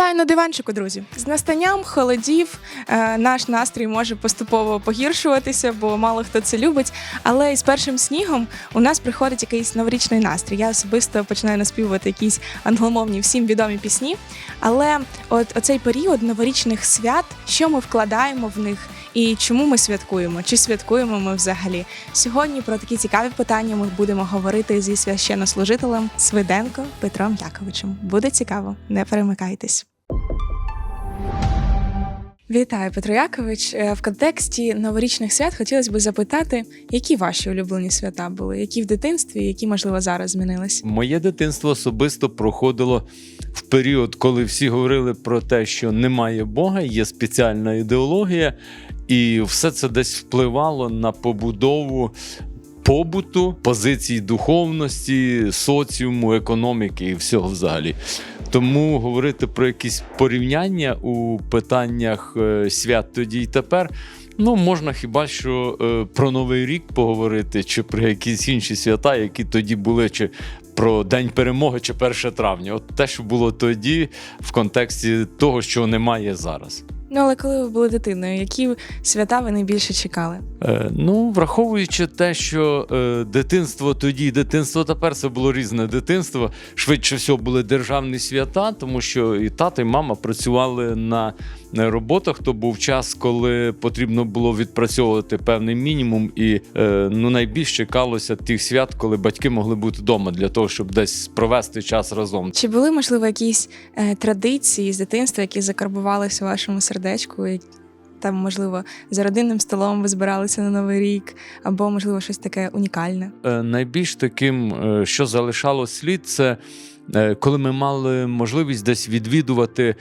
Вітаю на диванчику, друзі! З настанням холодів е, наш настрій може поступово погіршуватися, бо мало хто це любить. Але з першим снігом у нас приходить якийсь новорічний настрій. Я особисто починаю наспівувати якісь англомовні всім відомі пісні. Але от оцей період новорічних свят, що ми вкладаємо в них і чому ми святкуємо? Чи святкуємо ми взагалі? Сьогодні про такі цікаві питання ми будемо говорити зі священнослужителем Свиденко Петром Яковичем. Буде цікаво, не перемикайтесь. Вітаю, Петро Якович. Е, В контексті новорічних свят хотілося б запитати, які ваші улюблені свята були, які в дитинстві, які можливо зараз змінились. Моє дитинство особисто проходило в період, коли всі говорили про те, що немає Бога, є спеціальна ідеологія, і все це десь впливало на побудову побуту, позицій духовності, соціуму, економіки і всього взагалі. Тому говорити про якісь порівняння у питаннях е, свят тоді й тепер. Ну, можна хіба що е, про Новий рік поговорити, чи про якісь інші свята, які тоді були, чи про День перемоги, чи 1 травня. От те, що було тоді, в контексті того, що немає зараз. Ну але коли ви були дитиною, які свята ви найбільше чекали? Е, ну, враховуючи те, що е, дитинство тоді, дитинство тепер це було різне дитинство. Швидше всього були державні свята, тому що і тато, і мама працювали на роботах. То був час, коли потрібно було відпрацьовувати певний мінімум, і е, ну найбільш чекалося тих свят, коли батьки могли бути вдома для того, щоб десь провести час разом. Чи були можливо якісь е, традиції з дитинства, які закарбувалися у вашому сердечку? Там, можливо, за родинним столом ви збиралися на новий рік, або можливо щось таке унікальне. Е, найбільш таким, що залишало слід, це коли ми мали можливість десь відвідувати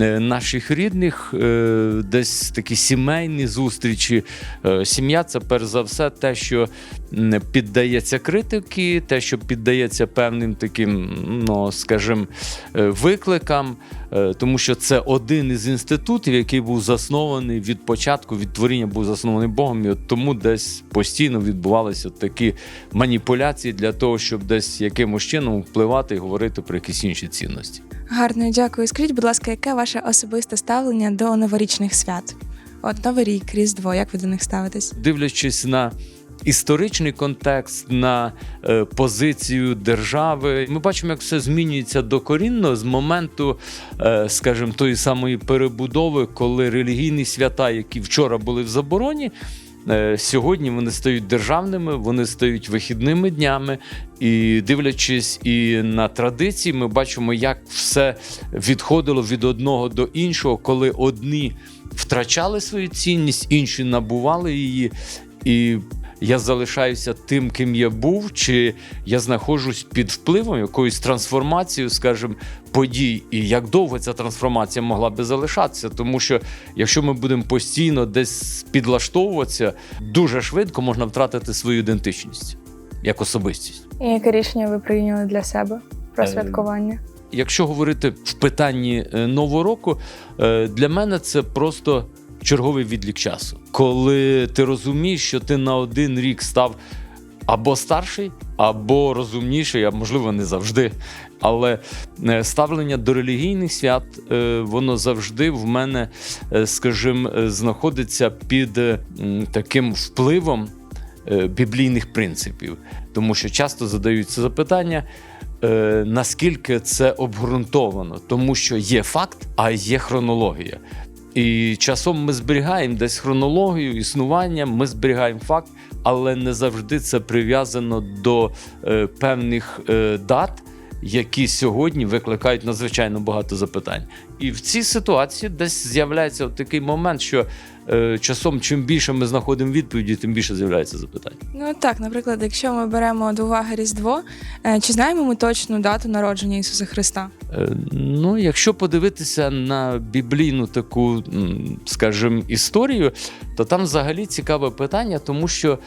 е, наших рідних, е, десь такі сімейні зустрічі. Е, Сім'я це перш за все те, що піддається критики, те, що піддається певним таким, ну скажімо, е, викликам, е, тому що це один із інститутів, який був заснований від початку, від творіння був заснований Богом, і от тому десь постійно відбувалися такі маніпуляції для того, щоб десь якимось чином впливати і говорити про якісь інші цінності. Гарно, дякую. Скажіть, будь ласка, яке ваше особисте ставлення до новорічних свят? От Новий рік, Різдво, як ви до них ставитесь? Дивлячись на історичний контекст, на е, позицію держави, ми бачимо, як все змінюється докорінно з моменту, е, скажімо, тої самої перебудови, коли релігійні свята, які вчора були в забороні. Е, Сьогодні вони стають державними, вони стають вихідними днями, і дивлячись і на традиції, ми бачимо, як все відходило від одного до іншого, коли одні втрачали свою цінність, інші набували її. І я залишаюся тим, ким я був, чи я знаходжусь під впливом якоїсь трансформації, скажімо, подій, і як довго ця трансформація могла би залишатися. Тому що якщо ми будемо постійно десь підлаштовуватися, дуже швидко можна втратити свою ідентичність як особистість. І яке рішення ви прийняли для себе про Е, святкування? Якщо говорити в питанні е, нового року, е, для мене це просто черговий відлік часу, коли ти розумієш, що ти на один рік став або старший, або розумніший, а можливо не завжди. Але е, ставлення до релігійних свят, е, воно завжди в мене, е, скажімо, знаходиться під таким впливом біблійних принципів, тому що часто задаються запитання. Наскільки це обґрунтовано, тому що є факт, а є хронологія. І часом ми зберігаємо десь хронологію існування, ми зберігаємо факт, але не завжди це прив'язано до е, певних е, дат, які сьогодні викликають надзвичайно багато запитань. І в цій ситуації десь з'являється такий момент, що е, часом, чим більше ми знаходимо відповіді, тим більше з'являється запитань. Ну так, наприклад, якщо ми беремо до уваги Різдво, е, чи знаємо ми точну дату народження Ісуса Христа? Е, Ну, якщо подивитися на біблійну таку, скажімо, історію, то там взагалі цікаве питання, тому що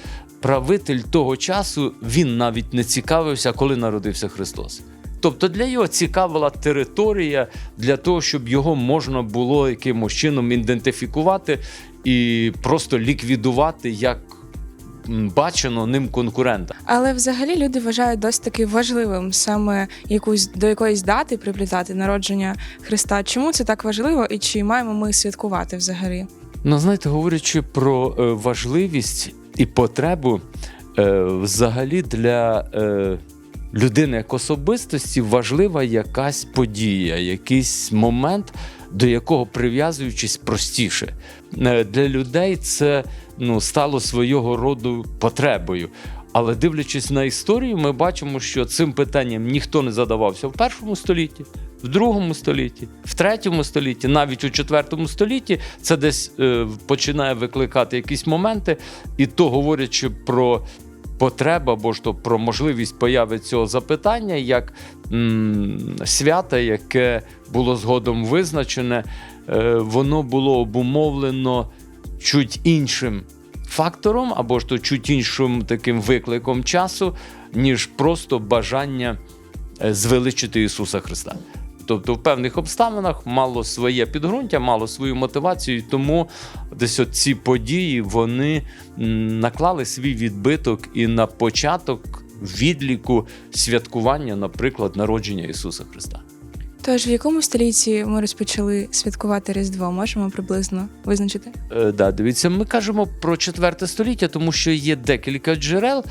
правитель того часу він навіть не цікавився, коли народився Христос. Тобто для його цікавила територія для того, щоб його можна було якимось чином ідентифікувати і просто ліквідувати як бачено ним конкурента. Але взагалі люди вважають досить таки важливим саме якусь до якоїсь дати приплітати народження Христа. Чому це так важливо і чи маємо ми святкувати взагалі? Ну, знаєте, говорячи про е, важливість і потребу, е, взагалі для е, людини як особистості важлива якась подія, якийсь момент, до якого прив'язуючись простіше. Е, для людей це ну, стало свого роду потребою. Але дивлячись на історію, ми бачимо, що цим питанням ніхто не задавався в першому столітті, в другому столітті, в третьому столітті, навіть у четвертому столітті, це десь е, починає викликати якісь моменти, і то говорячи про потребу або ж то про можливість появи цього запитання як м, свята, яке було згодом визначене, е, воно було обумовлено чуть іншим фактором, або ж то чуть іншим таким викликом часу, ніж просто бажання е, звеличити Ісуса Христа. Тобто в певних обставинах мало своє підґрунтя, мало свою мотивацію, тому десь от ці події вони наклали свій відбиток і на початок відліку святкування, наприклад, народження Ісуса Христа. Тож в якому столітті ми розпочали святкувати Різдво? Можемо приблизно визначити? Е, да, дивіться, ми кажемо про четверте століття, тому що є декілька джерел,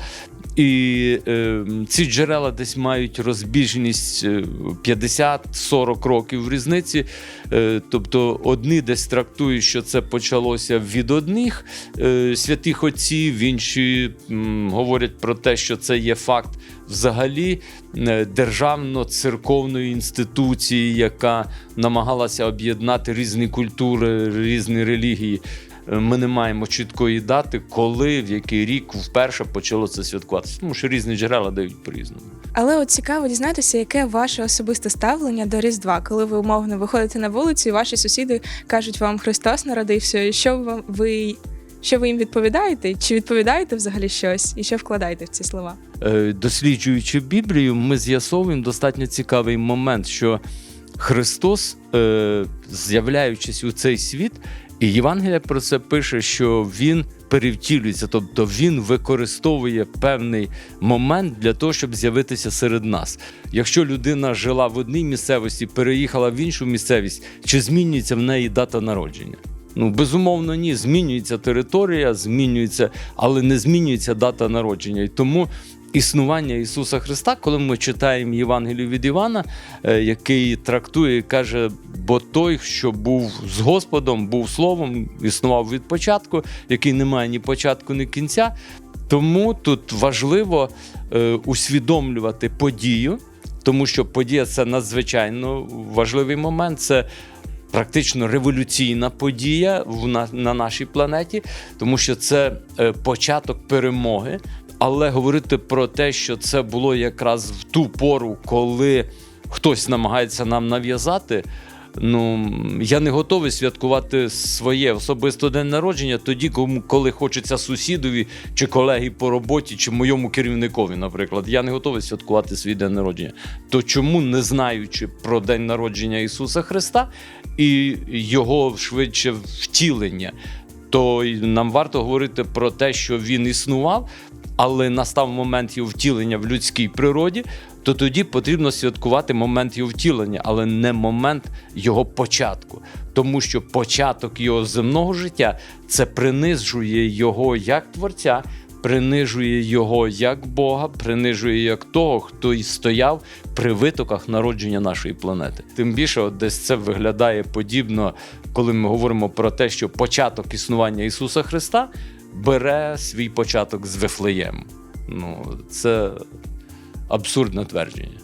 і е, ці джерела десь мають розбіжність е, 50-40 років в різниці. Е, тобто одні десь трактують, що це почалося від одних е, святих отців, інші м, говорять про те, що це є факт взагалі е, державно-церковної інституції, яка намагалася об'єднати різні культури, різні релігії. Ми не маємо чіткої дати, коли, в який рік вперше почало це святкуватися, тому що різні джерела дають по-різному. Але от цікаво дізнатися, яке ваше особисте ставлення до Різдва, коли ви умовно виходите на вулицю, і ваші сусіди кажуть вам Христос народився, і що вам ви. Що ви їм відповідаєте? Чи відповідаєте взагалі щось, і що вкладаєте в ці слова? Е, досліджуючи Біблію, ми з'ясовуємо достатньо цікавий момент, що Христос, е, з'являючись у цей світ, і Євангелія про це пише, що Він перевтілюється, тобто Він використовує певний момент для того, щоб з'явитися серед нас. Якщо людина жила в одній місцевості, переїхала в іншу місцевість, чи змінюється в неї дата народження? Ну, безумовно, ні. Змінюється територія, змінюється, але не змінюється дата народження. І тому існування Ісуса Христа, коли ми читаємо Євангелію від Івана, е, який трактує і каже: бо той, що був з Господом, був словом, існував від початку, який не має ні початку, ні кінця. Тому тут важливо е, усвідомлювати подію, тому що подія це надзвичайно важливий момент. Це практично революційна подія на нашій планеті, тому що це е, початок перемоги. Але говорити про те, що це було якраз в ту пору, коли хтось намагається нам нав'язати. Ну, я не готовий святкувати своє особисто день народження тоді, кому- коли хочеться сусідові чи колеги по роботі, чи моєму керівникові, наприклад. Я не готовий святкувати свій день народження. То чому, не знаючи про день народження Ісуса Христа і його швидше втілення, то нам варто говорити про те, що він існував, але настав момент його втілення в людській природі, то тоді потрібно святкувати момент його втілення, але не момент його початку. Тому що початок його земного життя це принижує його як творця, принижує його як Бога, принижує як того, хто і стояв при витоках народження нашої планети. Тим більше, от десь це виглядає подібно, коли ми говоримо про те, що початок існування Ісуса Христа бере свій початок з Вифлеєму. Ну, це абсурдне твердження.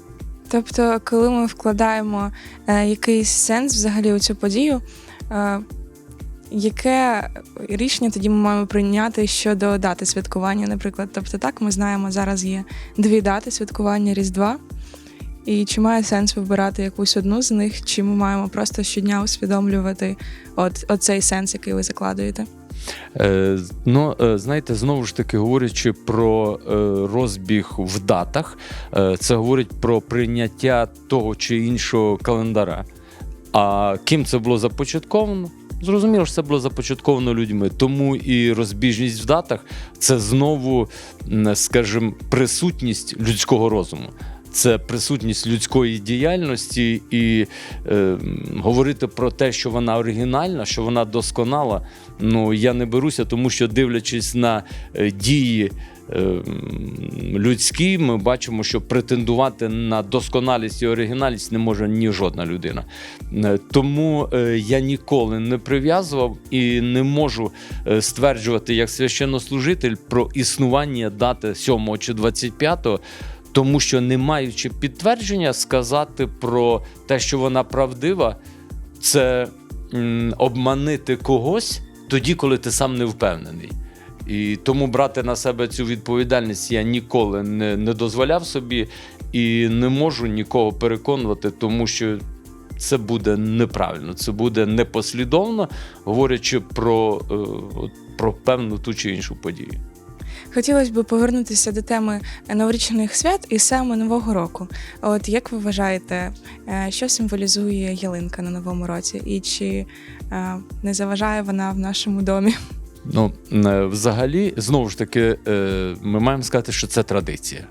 Тобто, коли ми вкладаємо е, якийсь сенс взагалі у цю подію, е, яке рішення тоді ми маємо прийняти щодо дати святкування, наприклад? Тобто, так, ми знаємо, зараз є дві дати святкування Різдва. І чи має сенс вибирати якусь одну з них, чи ми маємо просто щодня усвідомлювати от, оцей сенс, який ви закладуєте? Ну, знаєте, знову ж таки, говорячи про е, розбіг в датах, це говорить про прийняття того чи іншого календара. А ким це було започатковано? Зрозуміло, що це було започатковано людьми. Тому і розбіжність в датах це знову, скажімо, присутність людського розуму. Це присутність людської діяльності, і е, говорити про те, що вона оригінальна, що вона досконала. Ну я не беруся, тому що дивлячись на е, дії е, людські, ми бачимо, що претендувати на досконалість і оригінальність не може ні жодна людина. Е, Тому я ніколи не прив'язував і не можу стверджувати як священнослужитель про існування дати 7 чи 25 тому що не маючи підтвердження сказати про те, що вона правдива, це м, обманити когось тоді, коли ти сам не впевнений. І тому брати на себе цю відповідальність я ніколи не, не дозволяв собі і не можу нікого переконувати, тому що це буде неправильно, це буде непослідовно, говорячи про, е, про певну ту чи іншу подію. Хотілося б повернутися до теми новорічних свят і саме Нового року. От як ви вважаєте, е, що символізує ялинка на новому році, і чи е, не заважає вона в нашому домі? Ну, е, взагалі, знову ж таки, е, ми маємо сказати, що це традиція.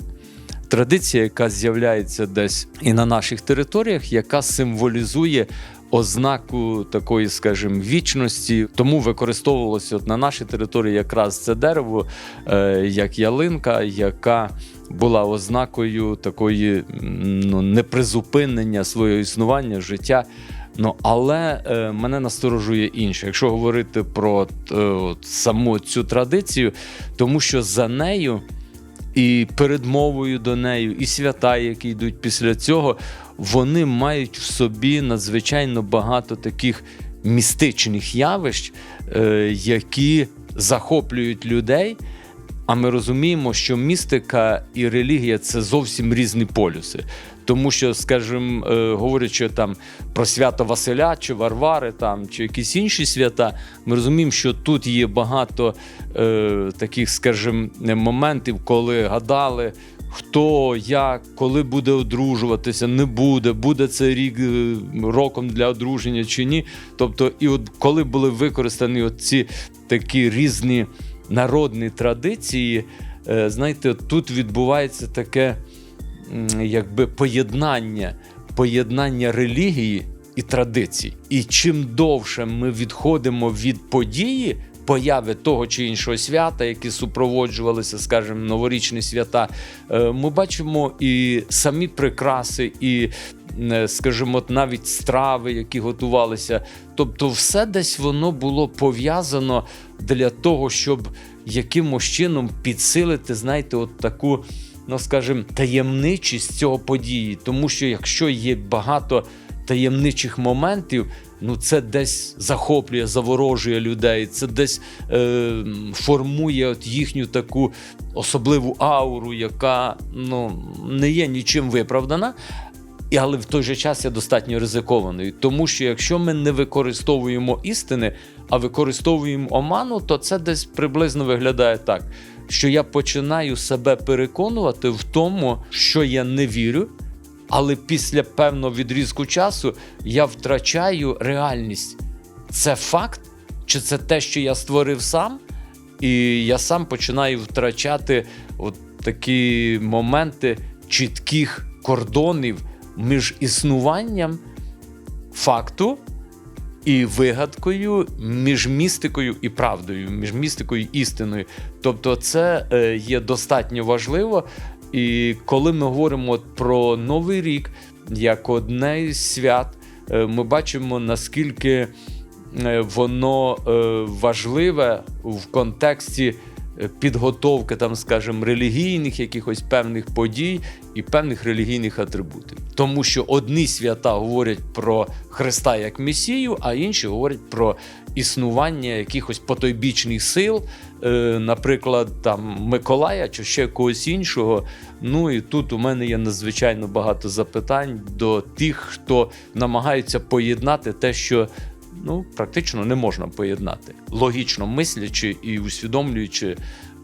Традиція, яка з'являється десь і на наших територіях, яка символізує ознаку такої, скажімо, вічності. Тому використовувалося от на нашій території якраз це дерево, е, як ялинка, яка була ознакою такої ну, непризупинення свого існування, життя. Ну, але е, мене насторожує інше. Якщо говорити про е, от, саму цю традицію, тому що за нею і передмовою до нею, і свята, які йдуть після цього, вони мають в собі надзвичайно багато таких містичних явищ, е, які захоплюють людей. А ми розуміємо, що містика і релігія це зовсім різні полюси. Тому що, скажімо, е, говорячи там про свято Василя чи Варвари, там чи якісь інші свята, ми розуміємо, що тут є багато е, таких, скажімо, моментів, коли гадали. Хто, як, коли буде одружуватися, не буде, буде це рік е, роком для одруження чи ні. Тобто, і от коли були використані ці такі різні народні традиції, е, знаєте, тут відбувається таке якби поєднання, поєднання релігії і традицій. І чим довше ми відходимо від події. Появи того чи іншого свята, які супроводжувалися, скажімо, новорічні свята, е, ми бачимо і самі прикраси, і, е, скажімо, навіть страви, які готувалися. Тобто, все десь воно було пов'язано для того, щоб якимось чином підсилити, знаєте, от таку, ну скажімо, таємничість цього події. Тому що якщо є багато таємничих моментів, ну це десь захоплює, заворожує людей, це десь е, формує от їхню таку особливу ауру, яка ну, не є нічим виправдана. І, але в той же час є достатньо ризикованою. Тому що якщо ми не використовуємо істини, а використовуємо оману, то це десь приблизно виглядає так, що я починаю себе переконувати в тому, що я не вірю, але після певного відрізку часу я втрачаю реальність. Це факт, чи це те, що я створив сам, і я сам починаю втрачати от такі моменти чітких кордонів між існуванням факту і вигадкою, між містикою і правдою, між містикою і істиною. Тобто, це е, є достатньо важливо. І коли ми говоримо про Новий рік як одне із свят, е, ми бачимо наскільки е, воно е, важливе в контексті підготовки, там, скажімо, релігійних якихось певних подій і певних релігійних атрибутів. Тому що одні свята говорять про Христа як Месію, а інші говорять про існування якихось потойбічних сил, е, наприклад, там Миколая чи ще когось іншого. Ну і тут у мене є надзвичайно багато запитань до тих, хто намагається поєднати те, що ну, практично не можна поєднати, логічно мислячи і усвідомлюючи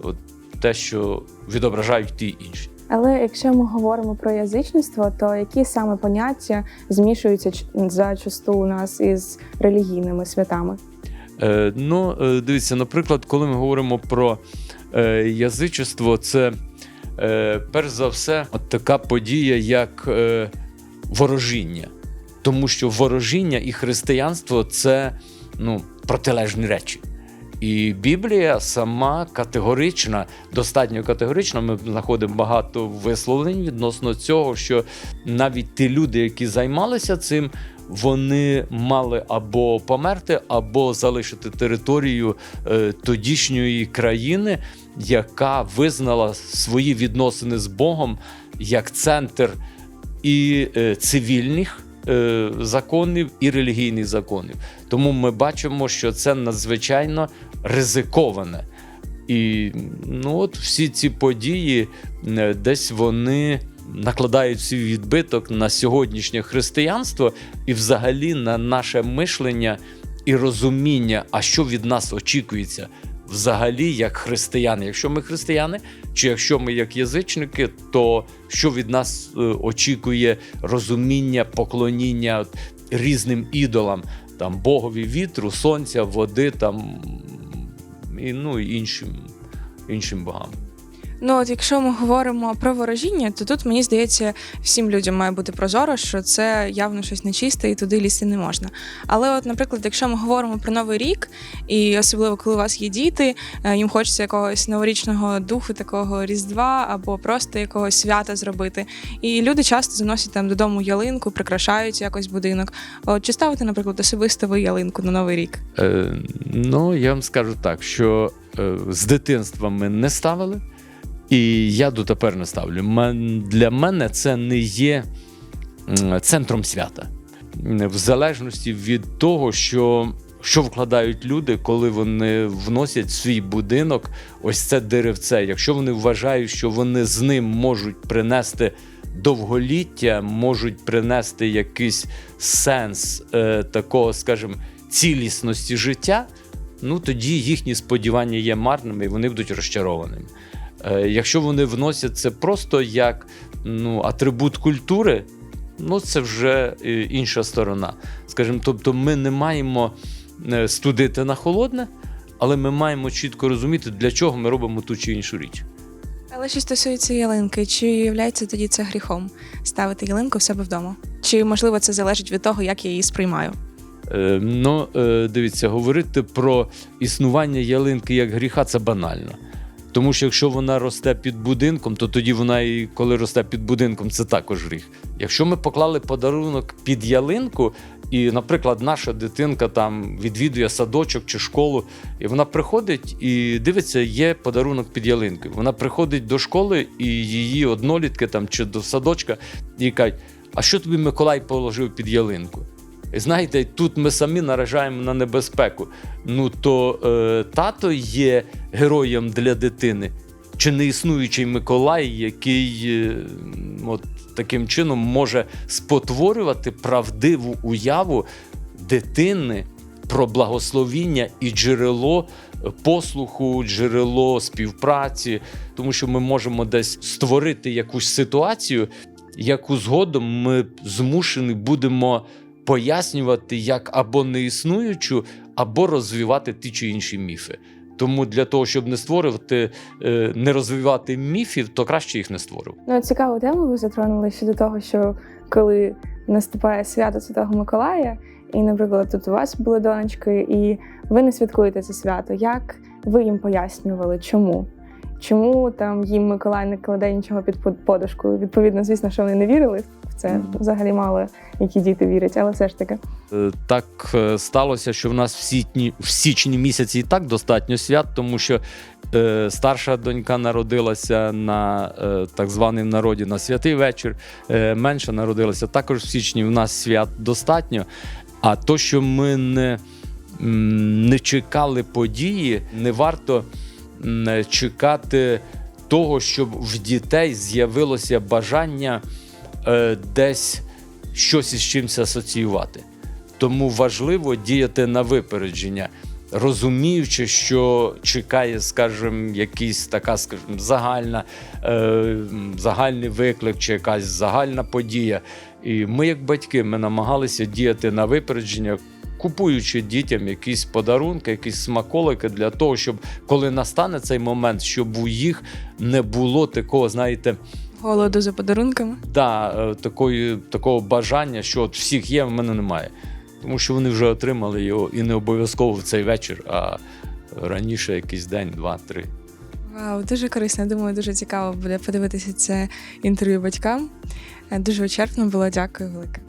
от, те, що відображають ті інші. Але якщо ми говоримо про язичництво, то які саме поняття змішуються зачасту у нас із релігійними святами? Е, ну, е, дивіться, наприклад, коли ми говоримо про е, язичество, це е, перш за все от така подія, як е, ворожіння. Тому що ворожіння і християнство це ну, протилежні речі. І Біблія сама категорична, достатньо категорична. Ми знаходимо багато висловлень відносно цього, що навіть ті люди, які займалися цим, вони мали або померти, або залишити територію е, тодішньої країни, яка визнала свої відносини з Богом як центр і е, цивільних законів, і релігійних законів. Тому ми бачимо, що це надзвичайно ризиковане. І ну, от всі ці події е, десь вони накладають свій відбиток на сьогоднішнє християнство і взагалі на наше мишлення і розуміння, а що від нас очікується взагалі як християни. Якщо ми християни, чи якщо ми як язичники, то що від нас е, очікує розуміння, поклоніння різним ідолам, там Богові вітру, сонця, води, там і ну іншим, іншим богам. Ну, от якщо ми говоримо про ворожіння, то тут мені здається, всім людям має бути прозоро, що це явно щось нечисте і туди лізти не можна. Але, от, наприклад, якщо ми говоримо про новий рік, і особливо коли у вас є діти, е, їм хочеться якогось новорічного духу, такого різдва або просто якогось свята зробити. І люди часто заносять там додому ялинку, прикрашають якось будинок. От чи ставите, наприклад, особисто ви ялинку на новий рік? Е, ну, я вам скажу так, що е, з дитинства ми не ставили, і я дотепер не ставлю. Для мене це не є центром свята. В залежності від того, що, що вкладають люди, коли вони вносять свій будинок ось це деревце. Якщо вони вважають, що вони з ним можуть принести довголіття, можуть принести якийсь сенс е, такого, скажімо, цілісності життя, ну тоді їхні сподівання є марними і вони будуть розчарованими. Е, якщо вони вносять це просто як ну, атрибут культури, ну це вже е, інша сторона. Скажімо, тобто, ми не маємо е, студити на холодне, але ми маємо чітко розуміти, для чого ми робимо ту чи іншу річ. Але що стосується ялинки, чи являється тоді це гріхом ставити ялинку в себе вдома? Чи можливо це залежить від того, як я її сприймаю? Е, ну, е, дивіться, говорити про існування ялинки як гріха це банально. Тому що якщо вона росте під будинком, то тоді вона і коли росте під будинком, це також гріх. Якщо ми поклали подарунок під ялинку, і, наприклад, наша дитинка там відвідує садочок чи школу, і вона приходить і дивиться, є подарунок під ялинкою. Вона приходить до школи, і її однолітки там чи до садочка і кажуть: а що тобі Миколай положив під ялинку? Знаєте, тут ми самі наражаємо на небезпеку. Ну то е, тато є героєм для дитини, чи не існуючий Миколай, який е, от таким чином може спотворювати правдиву уяву дитини про благословіння і джерело послуху, джерело співпраці, тому що ми можемо десь створити якусь ситуацію, яку згодом ми змушені будемо пояснювати як або неіснуючу, або розвивати ті чи інші міфи. Тому для того, щоб не створювати, е, не розвивати міфів, то краще їх не створювати. Ну, цікаву тему ви затронули щодо того, що коли наступає свято Святого Миколая, і, наприклад, тут у вас були донечки, і ви не святкуєте це свято. Як ви їм пояснювали, чому? Чому там їм Миколай не кладе нічого під подушку? Відповідно, звісно, що вони не вірили це. Взагалі мало які діти вірять, але все ж таки. Е, Так е, сталося, що в нас в січні, в січні місяці і так достатньо свят, тому що е, старша донька народилася на е, так званому народі на святий вечір, е, менша народилася також в січні. У нас свят достатньо. А то, що ми не, не чекали події, не варто чекати того, щоб в дітей з'явилося бажання десь щось із чимось асоціювати. Тому важливо діяти на випередження. розуміючи, що чекає, скажімо, якийсь така, скажімо, загальна, е, загальний виклик чи якась загальна подія. І ми, як батьки, ми намагалися діяти на випередження. Купуючи дітям якісь подарунки, якісь смаколики для того, щоб коли настане цей момент, щоб у їх не було такого, знаєте, Голоду за подарунками. да, е, такої, такого бажання, що от всіх є, в мене немає. Тому що вони вже отримали його і не обов'язково в цей вечір, а раніше якийсь день, два, три. Вау, дуже корисно. Думаю, дуже цікаво буде подивитися це інтерв'ю батькам. Е, Дуже вичерпно було. Дякую велике.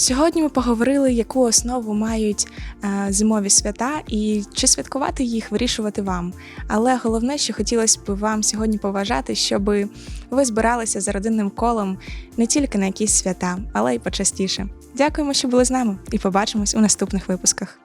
Сьогодні ми поговорили, яку основу мають е, зимові свята і чи святкувати їх, вирішувати вам. Але головне, що хотілося б вам сьогодні поважати, щоб ви збиралися за родинним колом не тільки на якісь свята, але й почастіше. Дякуємо, що були з нами, і побачимось у наступних випусках.